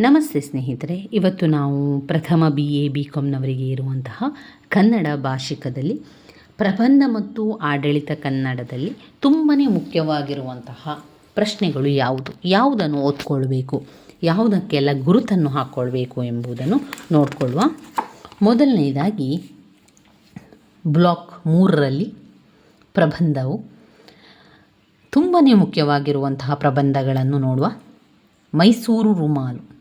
ನಮಸ್ತೆ ಸ್ನೇಹಿತರೆ, ಇವತ್ತು ನಾವು ಪ್ರಥಮ ಬಿ ಎ ಬಿ ಕಾಮ್ನವರಿಗೆ ಇರುವಂತಹ ಕನ್ನಡ ಭಾಷಿಕದಲ್ಲಿ, ಪ್ರಬಂಧ ಮತ್ತು ಆಡಳಿತ ಕನ್ನಡದಲ್ಲಿ ತುಂಬಾ ಮುಖ್ಯವಾಗಿರುವಂತಹ ಪ್ರಶ್ನೆಗಳು ಯಾವುದು? ಯಾವುದನ್ನು ಓದ್ಕೊಳ್ಬೇಕು? ಯಾವುದಕ್ಕೆಲ್ಲ ಗುರುತನ್ನು ಹಾಕ್ಕೊಳ್ಬೇಕು ಎಂಬುದನ್ನು ನೋಡಿಕೊಳ್ಳುವ. ಮೊದಲನೇದಾಗಿ, ಬ್ಲಾಕ್ ಮೂರರಲ್ಲಿ ಪ್ರಬಂಧವು ತುಂಬಾ ಮುಖ್ಯವಾಗಿರುವಂತಹ ಪ್ರಬಂಧಗಳನ್ನು ನೋಡುವ. ಮೈಸೂರು ರುಮಾಲು.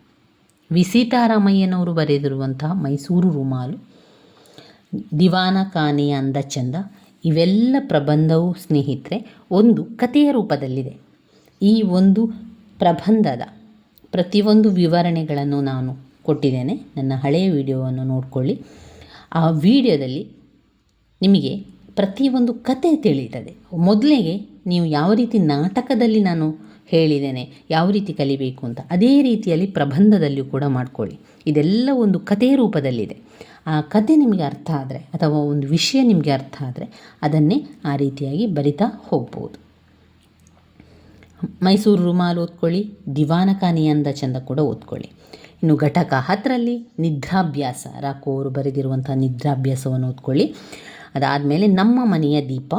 ವಿ ಸೀತಾರಾಮಯ್ಯನವರು ಬರೆದಿರುವಂತಹ ಮೈಸೂರು ರುಮಾಲು, ದಿವಾನ ಕಾನೆಯ ಅಂದ ಚಂದ, ಇವೆಲ್ಲ ಪ್ರಬಂಧವು ಸ್ನೇಹಿತರೆ, ಒಂದು ಕಥೆಯ ರೂಪದಲ್ಲಿದೆ. ಈ ಒಂದು ಪ್ರಬಂಧದ ಪ್ರತಿಯೊಂದು ವಿವರಣೆಗಳನ್ನು ನಾನು ಕೊಟ್ಟಿದ್ದೇನೆ. ನನ್ನ ಹಳೆಯ ವಿಡಿಯೋವನ್ನು ನೋಡಿಕೊಳ್ಳಿ. ಆ ವಿಡಿಯೋದಲ್ಲಿ ನಿಮಗೆ ಪ್ರತಿಯೊಂದು ಕತೆ ತಿಳಿಯುತ್ತದೆ. ಮೊದಲಿಗೆ ನೀವು ಯಾವ ರೀತಿ ನಾಟಕದಲ್ಲಿ ನಾನು ಹೇಳಿದ್ದೇನೆ. ಯಾವ ರೀತಿ ಕಲಿಬೇಕು ಅಂತ ಅದೇ ರೀತಿಯಲ್ಲಿ ಪ್ರಬಂಧದಲ್ಲಿಯೂ ಕೂಡ ಮಾಡ್ಕೊಳ್ಳಿ. ಇದೆಲ್ಲ ಒಂದು ಕಥೆ ರೂಪದಲ್ಲಿದೆ. ಆ ಕತೆ ನಿಮಗೆ ಅರ್ಥ ಆದರೆ ಅಥವಾ ಒಂದು ವಿಷಯ ನಿಮಗೆ ಅರ್ಥ ಆದರೆ ಅದನ್ನೇ ಆ ರೀತಿಯಾಗಿ ಬರಿತಾ ಹೋಗ್ಬೋದು. ಮೈಸೂರು ರುಮಾಲು ಓದ್ಕೊಳ್ಳಿ ದಿವಾನ ಕಾನಿ ಅಂದ ಚಂದ ಕೂಡ ಓದ್ಕೊಳ್ಳಿ. ಇನ್ನು ಘಟಕ ಹತ್ತರಲ್ಲಿ ನಿದ್ರಾಭ್ಯಾಸ ರಾಕೋರು ಬರೆದಿರುವಂಥ ನಿದ್ರಾಭ್ಯಾಸವನ್ನು ಓದ್ಕೊಳ್ಳಿ. ಅದಾದಮೇಲೆ ನಮ್ಮ ಮನೆಯ ದೀಪ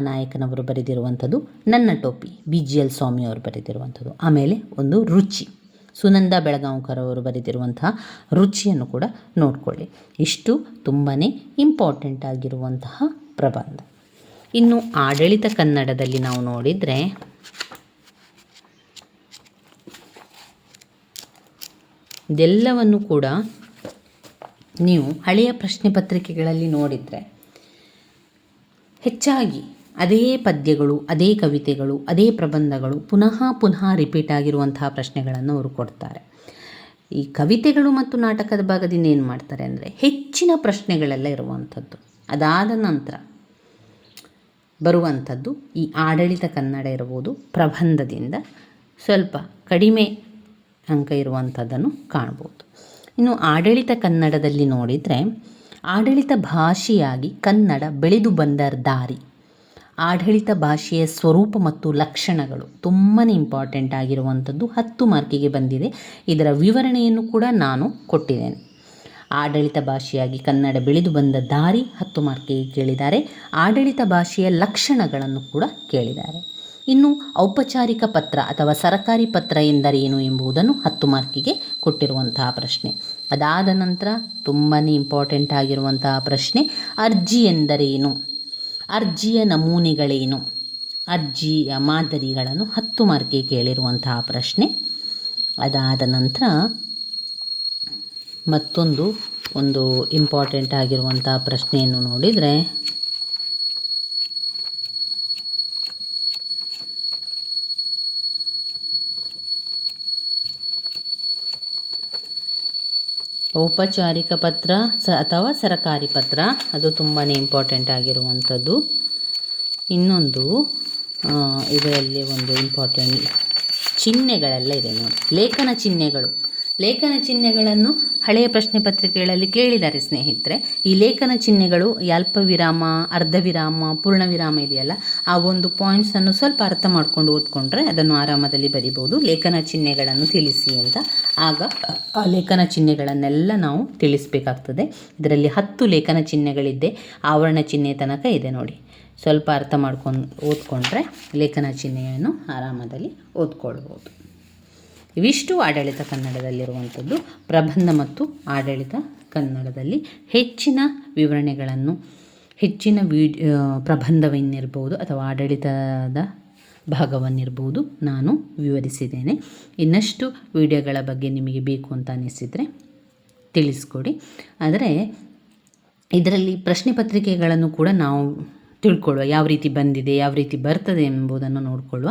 ನಾಯಕನವರು ಬರೆದಿರುವಂಥದ್ದು, ನನ್ನ ಟೋಪಿ, ಬಿ ಜಿ ಎಲ್ ಸ್ವಾಮಿ ಅವರು ಬರೆದಿರುವಂಥದ್ದು, ಆಮೇಲೆ ಒಂದು ರುಚಿ. ಸುನಂದ ಬೆಳಗಾಂವ್ಕರ್ ಅವರು ಬರೆದಿರುವಂತಹ ರುಚಿಯನ್ನು ಕೂಡ ನೋಡಿಕೊಳ್ಳಿ. ಇಷ್ಟು ತುಂಬಾ ಇಂಪಾರ್ಟೆಂಟ್ ಆಗಿರುವಂತಹ ಪ್ರಬಂಧ. ಇನ್ನು ಆಡಳಿತ ಕನ್ನಡದಲ್ಲಿ ನಾವು ನೋಡಿದರೆ, ಇದೆಲ್ಲವನ್ನು ಕೂಡ ನೀವು ಹಳೆಯ ಪ್ರಶ್ನೆ ಪತ್ರಿಕೆಗಳಲ್ಲಿ ನೋಡಿದರೆ ಹೆಚ್ಚಾಗಿ ಅದೇ ಪದ್ಯಗಳು, ಅದೇ ಕವಿತೆಗಳು, ಅದೇ ಪ್ರಬಂಧಗಳು ಪುನಃ ಪುನಃ ರಿಪೀಟ್ ಆಗಿರುವಂತಹ ಪ್ರಶ್ನೆಗಳನ್ನು ಅವರು ಕೊಡ್ತಾರೆ. ಈ ಕವಿತೆಗಳು ಮತ್ತು ನಾಟಕದ ಭಾಗದಿಂದ ಏನು ಮಾಡ್ತಾರೆ ಅಂದರೆ ಹೆಚ್ಚಿನ ಪ್ರಶ್ನೆಗಳೆಲ್ಲ ಇರುವಂಥದ್ದು. ಅದಾದ ನಂತರ ಬರುವಂಥದ್ದು ಈ ಆಡಳಿತ ಕನ್ನಡ ಇರ್ಬೋದು ಪ್ರಬಂಧದಿಂದ ಸ್ವಲ್ಪ ಕಡಿಮೆ ಅಂಕ ಇರುವಂಥದ್ದನ್ನು ಕಾಣ್ಬೋದು. ಇನ್ನು ಆಡಳಿತ ಕನ್ನಡದಲ್ಲಿ ನೋಡಿದರೆ ಆಡಳಿತ ಭಾಷೆಯಾಗಿ ಕನ್ನಡ ಬೆಳೆದು ಬಂದ ದಾರಿ. ಆಡಳಿತ ಭಾಷೆಯ ಸ್ವರೂಪ ಮತ್ತು ಲಕ್ಷಣಗಳು ತುಂಬಾ ಇಂಪಾರ್ಟೆಂಟ್ ಆಗಿರುವಂಥದ್ದು ಹತ್ತು ಮಾರ್ಕಿಗೆ ಬಂದಿದೆ. ಇದರ ವಿವರಣೆಯನ್ನು ಕೂಡ ನಾನು ಕೊಟ್ಟಿದ್ದೇನೆ. ಆಡಳಿತ ಭಾಷೆಯಾಗಿ ಕನ್ನಡ ಬೆಳೆದು ಬಂದ ದಾರಿ ಹತ್ತು ಮಾರ್ಕಿಗೆ ಕೇಳಿದ್ದಾರೆ. ಆಡಳಿತ ಭಾಷೆಯ ಲಕ್ಷಣಗಳನ್ನು ಕೂಡ ಕೇಳಿದ್ದಾರೆ. ಇನ್ನು ಔಪಚಾರಿಕ ಪತ್ರ ಅಥವಾ ಸರಕಾರಿ ಪತ್ರ ಎಂದರೇನು ಎಂಬುದನ್ನು ಹತ್ತು ಮಾರ್ಕಿಗೆ ಕೊಟ್ಟಿರುವಂತಹ ಪ್ರಶ್ನೆ. ಅದಾದ ನಂತರ ತುಂಬಾ ಇಂಪಾರ್ಟೆಂಟ್ ಆಗಿರುವಂತಹ ಪ್ರಶ್ನೆ, ಅರ್ಜಿ ಎಂದರೇನು? ಅರ್ಜಿಯ ನಮೂನೆಗಳೇನು? ಅರ್ಜಿಯ ಮಾದರಿಗಳನ್ನು ಹತ್ತು ಮಾರ್ಕಿಗೆ ಕೇಳಿರುವಂತಹ ಪ್ರಶ್ನೆ. ಅದಾದ ನಂತರ ಮತ್ತೊಂದು, ಒಂದು ಇಂಪಾರ್ಟೆಂಟ್ ಆಗಿರುವಂಥ ಪ್ರಶ್ನೆಯನ್ನು ನೋಡಿದರೆ ಔಪಚಾರಿಕ ಪತ್ರ, ಸ ಅಥವಾ ಸರಕಾರಿ ಪತ್ರ, ಅದು ತುಂಬಾ ಇಂಪಾರ್ಟೆಂಟ್ ಆಗಿರುವಂಥದ್ದು. ಇನ್ನೊಂದು ಇದರಲ್ಲಿ ಒಂದು ಇಂಪಾರ್ಟೆಂಟ್ ಚಿಹ್ನೆಗಳೆಲ್ಲ ಇದೆ ನೋಡಿ. ಲೇಖನ ಚಿಹ್ನೆಗಳು. ಲೇಖನ ಚಿಹ್ನೆಗಳನ್ನು ಹಳೆಯ ಪ್ರಶ್ನೆ ಪತ್ರಿಕೆಗಳಲ್ಲಿ ಕೇಳಿದ್ದಾರೆ ಸ್ನೇಹಿತರೆ. ಈ ಲೇಖನ ಚಿಹ್ನೆಗಳು ಅರ್ಧ ವಿರಾಮ ಪೂರ್ಣ ವಿರಾಮ ಇದೆಯಲ್ಲ, ಆ ಒಂದು ಪಾಯಿಂಟ್ಸನ್ನು ಸ್ವಲ್ಪ ಅರ್ಥ ಮಾಡ್ಕೊಂಡು ಓದ್ಕೊಂಡ್ರೆ ಅದನ್ನು ಆರಾಮದಲ್ಲಿ ಬರಿಬೋದು. ಲೇಖನ ಚಿಹ್ನೆಗಳನ್ನು ತಿಳಿಸಿ ಅಂತ. ಆಗ ಆ ಲೇಖನ ಚಿಹ್ನೆಗಳನ್ನೆಲ್ಲ ನಾವು ತಿಳಿಸಬೇಕಾಗ್ತದೆ. ಇದರಲ್ಲಿ ಹತ್ತು ಲೇಖನ ಚಿಹ್ನೆಗಳಿದ್ದೆ. ಆವರಣ ಚಿಹ್ನೆ ತನಕ ಇದೆ ನೋಡಿ. ಸ್ವಲ್ಪ ಅರ್ಥ ಮಾಡ್ಕೊಂಡು ಓದ್ಕೊಂಡ್ರೆ ಲೇಖನ ಚಿಹ್ನೆಯನ್ನು ಆರಾಮದಲ್ಲಿ ಓದ್ಕೊಳ್ಬೋದು. ಇವಿಷ್ಟು ಆಡಳಿತ ಕನ್ನಡದಲ್ಲಿರುವಂಥದ್ದು, ಪ್ರಬಂಧ ಮತ್ತು ಆಡಳಿತ ಕನ್ನಡದಲ್ಲಿ ಹೆಚ್ಚಿನ ವಿವರಣೆಗಳನ್ನು, ಹೆಚ್ಚಿನ ವಿಡ್ ಪ್ರಬಂಧವನ್ನಿರ್ಬೋದು ಅಥವಾ ಆಡಳಿತದ ಭಾಗವನ್ನಿರ್ಬೋದು ನಾನು ವಿವರಿಸಿದ್ದೇನೆ. ಇನ್ನಷ್ಟು ವಿಡಿಯೋಗಳ ಬಗ್ಗೆ ನಿಮಗೆ ಬೇಕು ಅಂತ ಅನಿಸಿದರೆ ತಿಳಿಸ್ಕೊಡಿ. ಆದರೆ, ಇದರಲ್ಲಿ ಪ್ರಶ್ನೆ ಪತ್ರಿಕೆಗಳನ್ನು ಕೂಡ ನಾವು ತಿಳ್ಕೊಳ್ಳುವ, ಯಾವ ರೀತಿ ಬಂದಿದೆ, ಯಾವ ರೀತಿ ಬರ್ತದೆ ಎಂಬುದನ್ನು ನೋಡಿಕೊಳ್ಳುವ